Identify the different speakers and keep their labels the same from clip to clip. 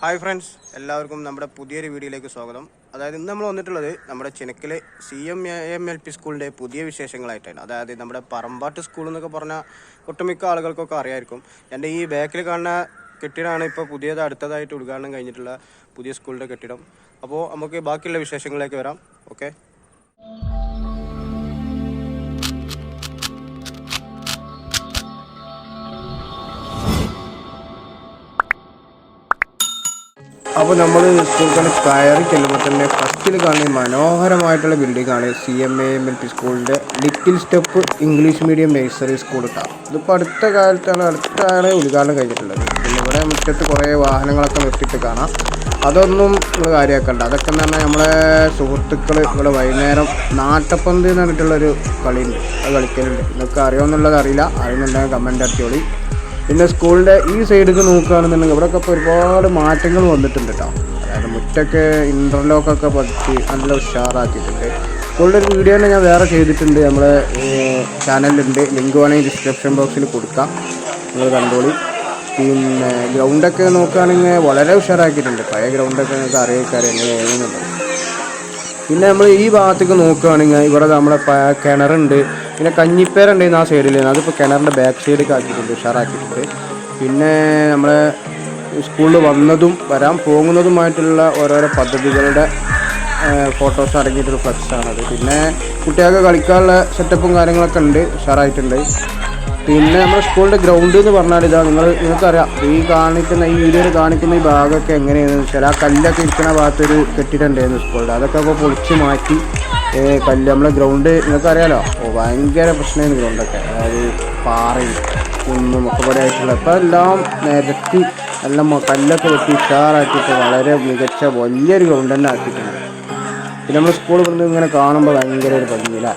Speaker 1: Hi friends എല്ലാവർക്കും നമ്മുടെ പുതിയൊരു വീഡിയോയിലേക്ക് സ്വാഗതം. അതായത് ഇന്ന് നമ്മൾ വന്നിട്ടുള്ളത് നമ്മുടെ ചിനക്കിലെ C M M L P സ്കൂളിന്റെ പുതിയ വിശേഷങ്ങളായിട്ടാണ്. അതായത് നമ്മുടെ പറമ്പാട്ട് സ്കൂൾ എന്നൊക്കെ പറഞ്ഞാൽ ഒട്ടുമിക്ക ആളുകൾക്കൊക്കെ അറിയായിരിക്കും. എന്റെ ഈ ബാക്കിൽ കാണുന്ന കെട്ടിടമാണ് ഇപ്പോൾ പുതിയത് അടുത്തതായിട്ട് ഉദ്ഘാടനം കഴിഞ്ഞിട്ടുള്ള പുതിയ സ്കൂളിന്റെ കെട്ടിടം. അപ്പോൾ നമുക്ക് ബാക്കിയുള്ള വിശേഷങ്ങളിലേക്ക് വരാം. ഓക്കെ അപ്പോൾ നമ്മൾ സ്കൂളിൽ കയറി ചെല്ലുമ്പോൾ തന്നെ ഫസ്റ്റിൽ കാണുന്ന മനോഹരമായിട്ടുള്ള ബിൽഡിംഗ് ആണ് C M A M L P സ്കൂളിന്റെ little step English medium nursery school കേട്ടോ ഇതിപ്പോൾ അടുത്ത കാലത്താണ് അടുത്ത അടുത്താണ് ഉദ്ഘാടനം കഴിഞ്ഞിട്ടുള്ളത്. പിന്നെ ഇവിടെ മുറ്റത്ത് കുറേ വാഹനങ്ങളൊക്കെ നിർത്തിയിട്ട് കാണാം. അതൊന്നും നമ്മൾ കാര്യമാക്കണ്ട അതൊക്കെ എന്ന് പറഞ്ഞാൽ നമ്മളെ സുഹൃത്തുക്കൾ ഇവിടെ വൈകുന്നേരം നാട്ടപ്പന്ത് എന്ന് പറഞ്ഞിട്ടുള്ളൊരു കളിയുണ്ട്. അത് കളിക്കലുണ്ട്. നിങ്ങൾക്ക് അറിയുമെന്നുള്ളത് അറിയില്ല. അറിയുന്നുണ്ടെങ്കിൽ കമന്റ് അടിച്ചോളി. പിന്നെ സ്കൂളിന്റെ ഈ സൈഡിലേക്ക് നോക്കുകയാണെന്നുണ്ടെങ്കിൽ ഇവിടെയൊക്കെ ഇപ്പോൾ ഒരുപാട് മാറ്റങ്ങൾ വന്നിട്ടുണ്ട് കേട്ടോ അതായത് മുറ്റൊക്കെ ഇന്റർലോക്കൊക്കെ പറ്റി നല്ല ഉഷാറാക്കിയിട്ടുണ്ട്. സ്കൂളിന്റെ ഒരു വീഡിയോ തന്നെ ഞാൻ വേറെ ചെയ്തിട്ടുണ്ട്. നമ്മുടെ ചാനലിലുണ്ട് ലിങ്ക് വേണമെങ്കിൽ ഡിസ്ക്രിപ്ഷൻ ബോക്സിൽ കൊടുക്കാം. നിങ്ങൾ കണ്ടോളി. പിന്നെ ഗ്രൗണ്ടൊക്കെ നോക്കുകയാണെങ്കിൽ വളരെ ഉഷാറാക്കിയിട്ടുണ്ട്. പഴയ ഗ്രൗണ്ടൊക്കെ നിങ്ങൾക്ക് അറിയിക്കാറ് എങ്ങനെയാണെന്നുള്ളത് പിന്നെ നമ്മൾ ഈ ഭാഗത്തേക്ക് നോക്കുകയാണെങ്കിൽ ഇവിടെ നമ്മുടെ കിണറുണ്ട്. പിന്നെ കഞ്ഞിപ്പേരുണ്ടായിരുന്നു ആ സൈഡിൽ അതിപ്പോൾ കിണറിന്റെ ബാക്ക് സൈഡിലേക്ക് ആക്കിയിട്ടുണ്ട് ഉഷാറാക്കിയിട്ടുണ്ട്. പിന്നെ നമ്മളെ സ്കൂളിൽ വന്നതും വരാൻ പോകുന്നതുമായിട്ടുള്ള ഓരോരോ പദ്ധതികളുടെ ഫോട്ടോസ് അടങ്ങിയിട്ടൊരു ഫ്ലക്സാണത് പിന്നെ കുട്ടികൾക്ക് കളിക്കാനുള്ള സെറ്റപ്പും കാര്യങ്ങളൊക്കെ ഉണ്ട് ഉഷാറായിട്ടുണ്ട്. പിന്നെ നമ്മുടെ സ്കൂളിന്റെ ഗ്രൗണ്ട് എന്ന് പറഞ്ഞാൽ ഇതാ നിങ്ങൾ നിങ്ങൾക്കറിയാം ഈ കാണിക്കുന്ന ഈ വീഡിയോയിൽ കാണിക്കുന്ന ഈ ഭാഗമൊക്കെ എങ്ങനെയാണെന്ന് വെച്ചാൽ ആ കല്ലൊക്കെ ഇരിക്കുന്ന ഭാഗത്തൊരു കെട്ടിട്ടുണ്ടായിരുന്നു സ്കൂളിൽ അതൊക്കെ അപ്പോൾ പൊളിച്ച് മാറ്റി കല്ല് നമ്മളെ ഗ്രൗണ്ട് നിങ്ങൾക്കറിയാലോ? ഓ ഭയങ്കര പ്രശ്നമായിരുന്നു ഗ്രൗണ്ടൊക്കെ അതായത് പാറയും കുന്നും ഒക്കെ പോലെ ആയിട്ടുള്ള ഇപ്പോൾ എല്ലാം നിരത്തി എല്ലാം കല്ലൊക്കെ വെട്ടി ഉഷാറാക്കിയിട്ട് വളരെ മികച്ച വലിയൊരു ഗ്രൗണ്ട് തന്നെ ആക്കിയിട്ടുണ്ട്. പിന്നെ നമ്മൾ സ്കൂളിൽ വന്ന് ഇങ്ങനെ കാണുമ്പോൾ ഭയങ്കര ഒരു ഭംഗിയില്ല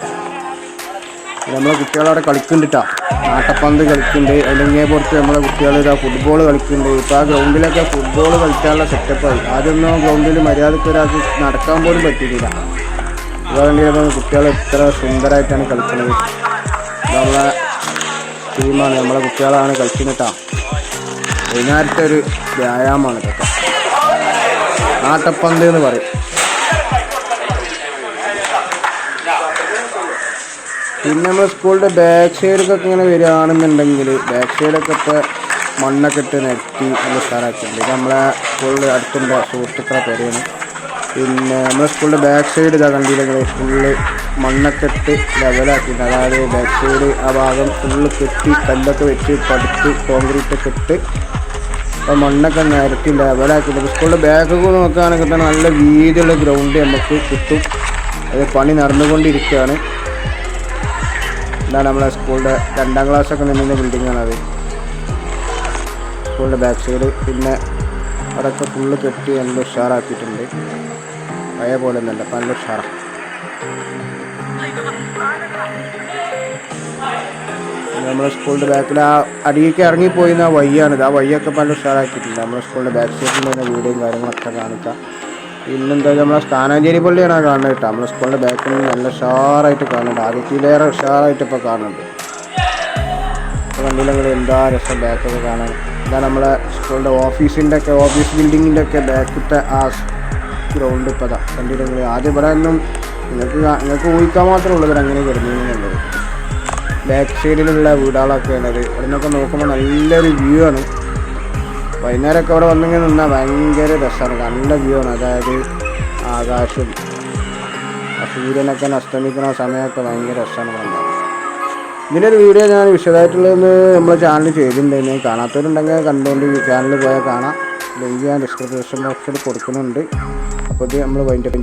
Speaker 1: നമ്മളെ കുട്ടികളവിടെ കളിക്കുന്നുണ്ടാ നാട്ടപ്പന്ത് കളിക്കുന്നുണ്ട്. അല്ലെങ്കിൽ പുറത്ത് നമ്മളെ കുട്ടികൾ ഇതാ ഫുട്ബോൾ കളിക്കുന്നുണ്ട്. ഇപ്പോൾ ആ ഗ്രൗണ്ടിലൊക്കെ ഫുട്ബോൾ കളിക്കാനുള്ള സെറ്റപ്പായി ആദ്യമൊന്നും ഗ്രൗണ്ടിൽ മര്യാദയ്ക്ക് ഒരാൾക്ക് നടക്കാൻ പോലും പറ്റിയില്ല അതുകൊണ്ട് കുട്ടികൾ എത്ര സുന്ദരമായിട്ടാണ് കളിക്കുന്നത്. നമ്മളെ ടീമാണ് നമ്മളെ കുട്ടികളാണ് കളിക്കുന്നിട്ടാ വൈകുന്നേരത്തെ ഒരു വ്യായാമമാണ് ഇതൊക്കെ. നാട്ടപ്പന്ത് എന്ന് പറയും. പിന്നെ നമ്മൾ സ്കൂളിന്റെ ബാക്ക് സൈഡൊക്കെ ഇങ്ങനെ വരികയാണെന്നുണ്ടെങ്കിൽ ബാക്ക് സൈഡൊക്കെ ഇപ്പോൾ മണ്ണൊക്കെ ഇട്ട് നിരത്തി നല്ല സ്ഥലമാക്കുന്നുണ്ട് ഇത് നമ്മളെ സ്കൂളിൽ അടുത്തുണ്ട് സുഹൃത്തുക്കളെ പേരാണ്. പിന്നെ നമ്മുടെ സ്കൂളിന്റെ ബാക്ക് സൈഡ് ഇതാ കണ്ടില്ലെങ്കിൽ ഫുള്ള് മണ്ണൊക്കെ ഇട്ട് ലെവലാക്കിയിട്ട് അതായത് ബാക്ക് സൈഡ് ആ ഭാഗം ഫുള്ള് കെട്ടി കല്ലൊക്കെ വെച്ച് പടുത്ത് കോൺക്രീറ്റ് ഒക്കെ ഇട്ട് അപ്പോൾ മണ്ണൊക്കെ നിരത്തി ലെവലാക്കിയിട്ട് സ്കൂളിന്റെ ബാക്കൊക്കെ നോക്കുകയാണെങ്കിൽ തന്നെ നല്ല വീതിയുള്ള ഗ്രൗണ്ട് നമുക്ക് കിട്ടും. അത് പണി നടന്നുകൊണ്ടിരിക്കുകയാണ്. ഇതാണ് നമ്മളെ സ്കൂളിന്റെ രണ്ടാം ക്ലാസ്സൊക്കെ നിന്നിന്റെ ബിൽഡിങ്ങാണത് സ്കൂളിന്റെ ബാക്ക് സൈഡ് പിന്നെ അതൊക്കെ ഫുള്ള് കെട്ടി നല്ല ഉഷാറാക്കിയിട്ടുണ്ട്. പഴയ പോലെ നല്ല നല്ല ഉഷാറാണ് നമ്മുടെ സ്കൂളിന്റെ ബാക്കിൽ ആ അടിയിലേക്ക് ഇറങ്ങിപ്പോയിരുന്ന ആ വയ്യാണിത് ആ വയ്യൊക്കെ പല ഉഷാറാക്കിയിട്ടുണ്ട്. നമ്മുടെ സ്കൂളിന്റെ ബാക്ക് സൈഡിൽ തന്നെ വീഡിയോയും കാര്യങ്ങളൊക്കെ കാണിക്കാം. പിന്നെന്താ നമ്മളെ സ്ഥാനാഞ്ചേരി പള്ളിയാണ് കാണുന്നത് കേട്ടോ. നമ്മുടെ സ്കൂളിന്റെ ബാക്കിൽ നിന്ന് നല്ല ഉഷാറായിട്ട് കാണുന്നുണ്ട്. ആദ്യത്തിലേറെ ഉഷാറായിട്ട് ഇപ്പോൾ കാണുന്നുണ്ട്. ഇപ്പോൾ നിങ്ങൾ എന്താ രസം ബാക്കൊക്കെ കാണാൻ. ഇതാ നമ്മളെ സ്കൂളിന്റെ ഓഫീസിന്റെ ഒക്കെ ഓഫീസ് ബിൽഡിങ്ങിന്റെ ഒക്കെ ബാക്കിലത്തെ ആ ഗ്രൗണ്ട് ഇപ്പോൾ അതാ കണ്ടില്ല നിങ്ങൾ ആദ്യം ഇവിടെ ഒന്നും നിങ്ങൾക്ക് നിങ്ങൾക്ക് ഊഹിക്കാൻ മാത്രമേ ഉള്ളൂ അങ്ങനെ കിടന്നിരുന്നുള്ളത് ബാക്ക് സൈഡിലുള്ള വീടുകളൊക്കെയാണ് അത് ഇവിടുന്നൊക്കെ നോക്കുമ്പോൾ നല്ലൊരു വ്യൂ ആണ്. വൈകുന്നേരമൊക്കെ അവിടെ വന്നിങ്ങനെ നിന്നാൽ ഭയങ്കര രസമാണ്. നല്ല വ്യൂ ആണ്. അതായത് ആകാശം സൂര്യനൊക്കെ അസ്തമിക്കുന്ന സമയമൊക്കെ ഭയങ്കര രസമാണ്. ഇതിന്റെ ഒരു വീഡിയോ ഞാൻ വിശദമായിട്ടുള്ളതെന്ന് നമ്മളെ ചാനൽ ചെയ്തിട്ടുണ്ടായിരുന്നു കാണാത്തവരുണ്ടെങ്കിൽ കണ്ടുകൊണ്ട് ചാനൽ പോയാൽ കാണാം. ലിങ്ക് ഞാൻ ഡിസ്ക്രിപ്ഷൻ ബോക്സിൽ കൊടുക്കുന്നുണ്ട്. അപ്പോൾ നമ്മൾ വൈൻഡപ്പ്